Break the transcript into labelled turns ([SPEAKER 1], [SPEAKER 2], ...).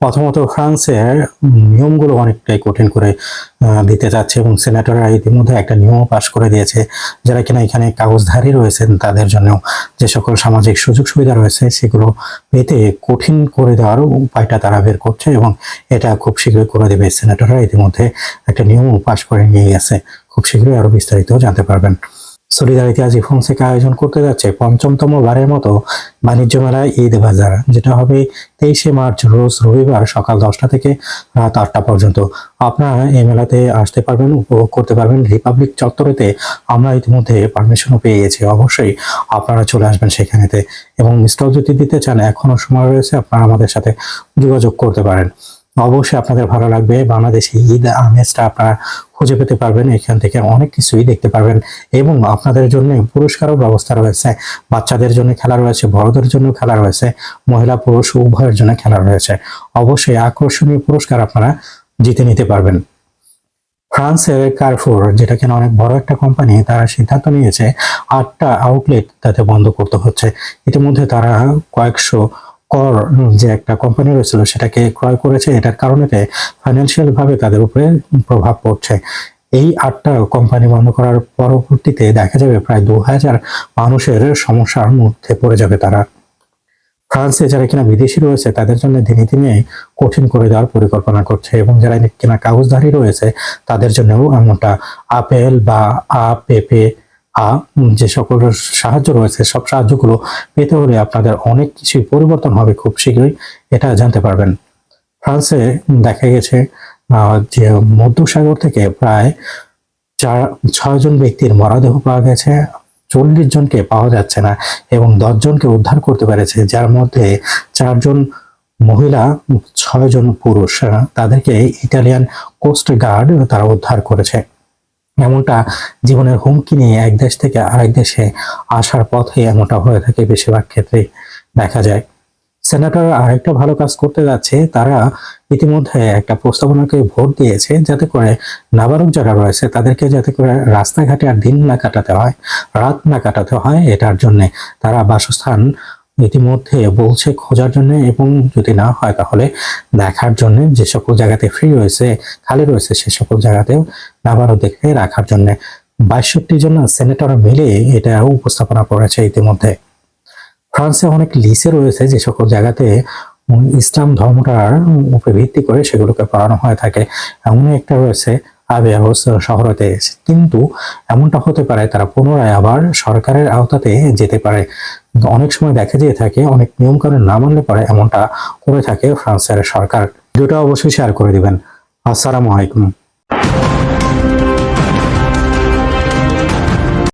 [SPEAKER 1] প্রথমত ফ্রান্সের নিয়মগুলো অনেকটাই কঠিন করে দিতে যাচ্ছে এবং সেনেটররা ইতিমধ্যে একটা নিয়ম পাশ করে দিয়েছে যারা কিনা এখানে কাগজধারী রয়েছেন তাদের জন্য যে সকল সামাজিক সুযোগ সুবিধা রয়েছে সেগুলো পেতে কঠিন করে দেওয়ার উপায়টা তারা বের করছে এবং এটা খুব শীঘ্রই করে দেবে। সেনেটররা ইতিমধ্যে একটা নিয়ম পাশ করে নিয়ে গেছে। খুব শীঘ্রই আরও বিস্তারিত জানতে পারবেন। সলিদারিটি আজ ফোনসেকা আয়োজন করতে যাচ্ছে পঞ্চমতম বারের মতো বাণিজ্য মেলা ঈদ বাজার, যেটা হবে তেইশে মার্চ রোজ রবিবার সকাল দশটা থেকে রাত আটটা পর্যন্ত। আপনারা এই মেলাতে আসতে পারবেন, উপভোগ করতে পারবেন। রিপাবলিক চত্বরেতে আমরা ইতিমধ্যে পারমিশনও পেয়ে গেছি। অবশ্যই আপনারা চলে আসবেন সেখানেতে। এবং স্টল যদি দিতে চান, এখনও সময় রয়েছে, আপনারা আমাদের সাথে যোগাযোগ করতে পারেন। অবশ্যই আপনাদের ভালো লাগবে। বাংলাদেশে ঈদ আমেজটা আপনারা খুঁজে পেতে পারবেন, এখান থেকে অনেক কিছুই দেখতে পারবেন এবং আপনাদের জন্য পুরস্কারও ব্যবস্থা রয়েছে। বাচ্চাদের জন্য খেলা রয়েছে, বড়দের জন্য খেলা রয়েছে, মহিলা, পুরুষ উভয়ের জন্য খেলা রয়েছে। অবশ্যই আকর্ষণীয় পুরস্কার আপনারা জিতে নিতে পারবেন। ফ্রান্সের কারফুর, যেটা কিনা অনেক বড় একটা কোম্পানি তারা সিদ্ধান্ত নিয়েছে আটটা আউটলেট তাতে বন্ধ করতে হচ্ছে। ইতিমধ্যে তারা কয়েকশো কর যে একটা কোম্পানি রয়েছিল সেটাকে ক্রয় করেছে, এটার কারণেতে ফাইন্যান্সিয়াল ভাবে তাদের উপরে প্রভাব পড়ছে। এই আটটা কোম্পানি বন্ধ করার পরবর্তীতে দেখা যাবে প্রায় দু হাজার মানুষের সমস্যার মধ্যে পড়ে যাবে তারা। ফ্রান্সে যারা কিনা বিদেশি রয়েছে, তাদের জন্য দিনে দিনে কঠিন করে দেওয়ার পরিকল্পনা করছে এবং যারা কিনা কাগজধারী রয়েছে, তাদের জন্যও এমনটা। আপেল বা আ, পেপে যে সকল সাহায্য রয়েছে, সব সাহায্যগুলো পেতে হলে আপনাদের অনেক কিছুই পরিবর্তন হবে খুব শীঘ্রই, এটা জানতে পারবেন। ফ্রান্সে দেখা গেছে যে মধ্যসাগর থেকে প্রায় চার ছয়জন ব্যক্তির মরদেহ পাওয়া গেছে, চল্লিশ জনকে পাওয়া যাচ্ছে না এবং দশ জনকে উদ্ধার করতে পেরেছে, যার মধ্যে চারজন মহিলা ছয়জন পুরুষ তাদেরকে ইটালিয়ান কোস্ট গার্ড তারা উদ্ধার করেছে। এমনটা জীবনের হুমকি নিয়ে এক দেশ থেকে আরেক দেশে আসার পথে এমনটা হয়ে থাকে বেশিরভাগ ক্ষেত্রে দেখা যায়। সেনেটর আরেকটা ভালো কাজ করতে যাচ্ছে, তারা ইতিমধ্যে একটা প্রস্তাবনাকে ভোট দিয়েছে যাতে করে নাবালক যারা রয়েছে তাদেরকে যাতে করে রাস্তাঘাটে আর দিন না কাটাতে হয়, রাত না কাটাতে হয়, এটার জন্য তারা বাসস্থান ইতিমধ্যে বলছে খোঁজার জন্য এবং যদি না হয় তাহলে দেখার জন্য যে সকল জায়গাতে ফ্রি রয়েছে, খালি রয়েছে সে সকল জায়গাতেও নাবালকদেরকে রাখার জন্য। বাইষট্টি জন সেনেটর মিলে এটা উপস্থাপনা করেছে ইতিমধ্যে। ফ্রান্সে অনেক লিসে রয়েছে যে সকল জায়গাতে ইসলাম ধর্মটার উপরে ভিত্তি করে সেগুলোকে পড়ানো হয়ে থাকে। এমন একটা রয়েছে আবিয়াহস শহরতে। কিন্তু এমনটা হতে পারে তারা পুনরায় আবার সরকারের আওতাতে যেতে পারে। কিন্তু অনেক সময় দেখা যেয়ে থাকে, অনেক নিয়ম কানুন না মানলে পরে এমনটা করে থাকে ফ্রান্সের সরকার। ভিডিওটা অবশ্যই শেয়ার করে দিবেন। আসসালামু আলাইকুম।